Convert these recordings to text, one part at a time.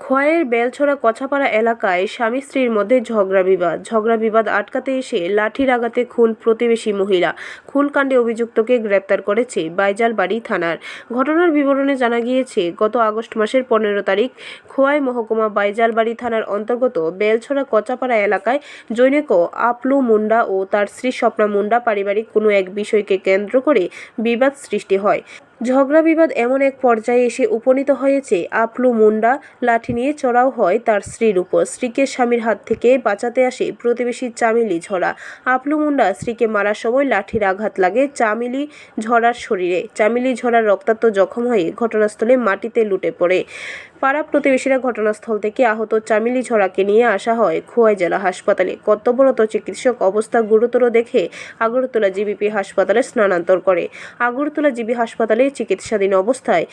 খোয়াইয়ের বেলছড়া কছাপাড়া এলাকায় স্বামী স্ত্রীর মধ্যে ঝগড়া বিবাদ। ঝগড়া বিবাদ আটকাতে এসে লাঠির আঘাতে খুন প্রতিবেশী মহিলা। খুন কাণ্ডে অভিযুক্তকে গ্রেপ্তার করেছে বাইজালবাড়ি থানার। ঘটনার বিবরণে জানা গিয়েছে, গত আগস্ট মাসের পনেরো তারিখ খোয়াই মহকুমা বাইজালবাড়ি থানার অন্তর্গত বেলছড়া কচাপাড়া এলাকায় জৈনেক আপলু মুন্ডা ও তার স্ত্রী স্বপ্না মুন্ডা পারিবারিক কোনো এক বিষয়কে কেন্দ্র করে বিবাদ সৃষ্টি হয়। ঝগড়া বিবাদ এমন এক পর্যায়ে এসে উপনীত হয়েছে। আপলু মুন্ডা লাঠি নিয়ে চড়াও হয় তার স্ত্রীর উপর। স্ত্রীকে স্বামীর হাত থেকে বাঁচাতে আসে প্রতিবেশী চামিলি ঝরা। আপলু মুন্ডা স্ত্রীকে মারার সময় লাঠির আঘাত লাগে চামিলি ঝরার শরীরে। চামিলি ঝরার রক্তাক্ত জখম হয়ে ঘটনাস্থলে মাটিতে লুটে পড়ে। পাড়া প্রতিবেশীরা ঘটনাস্থল থেকে আহত চামিলি ঝরাকে নিয়ে আসা হয় খোয়াই জেলা হাসপাতালে। কর্তব্যরত চিকিৎসক অবস্থা গুরুতর দেখে আগরতলা জিবিপি হাসপাতালে স্থানান্তর করে। আগরতলা জিবি হাসপাতালে চিকিৎসাধীন অবস্থায়।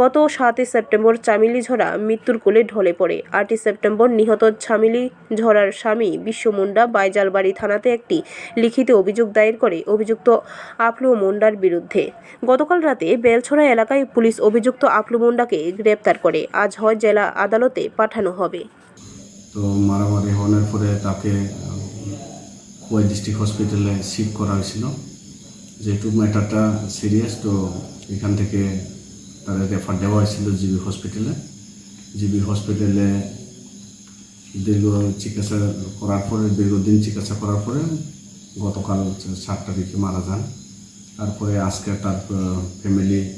গত সাতই সেপ্টেম্বর চামিলি ঝরা মৃত্যুর কোলে ঢলে পড়ে। আটই সেপ্টেম্বর নিহত চামিলি ঝরার স্বামী বিশ্ব মুন্ডা বাইজালবাড়ি থানাতে একটি লিখিত অভিযোগ দায়ের করে, অভিযুক্ত আফলু মুন্ডার বিরুদ্ধে। গতকাল রাতে বেলছড়া এলাকায় পুলিশ অভিযুক্ত আফলু মুন্ডাকে গ্রেপ্তার করে। আজ হয় জেলা আদালতে পাঠানো হবে। তো মারামারি হওয়ার পরে তাকে কুয়াই ডিস্ট্রিক্ট হসপিটালে শিফট করা হয়েছিল। যেহেতু ম্যাটারটা সিরিয়াস, তো এখান থেকে তাদের রেফার দেওয়া হয়েছিল জিবি হসপিটালে। জিবি হসপিটালে দীর্ঘ চিকিৎসা করার পরে, দীর্ঘদিন চিকিৎসা করার পরে গতকাল সাত তারিখে মারা যান। তারপরে আজকে তার ফ্যামিলি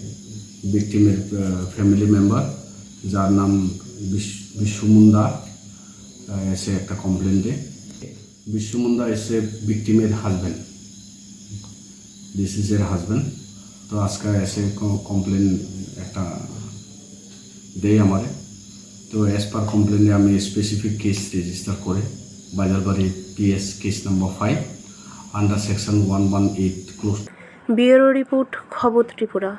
ভিকটিমের ফ্যামিলি মেম্বার যার নাম বিশ- বিশ্বমুন্দা এসে একটা কমপ্লেন দেয়। বিশ্বমুন্দা এসে ভিকটিমের হাজব্যান্ড দিস ইজ এর হাজব্যান্ড তো আজকে এসে কমপ্লেন একটা দেয় আমারে। তো অ্যাজ পার কমপ্লেনে আমি স্পেসিফিক কেস রেজিস্টার করে, Bazarbari PS case number five under section one one eight close bureau report খবর ত্রিপুরা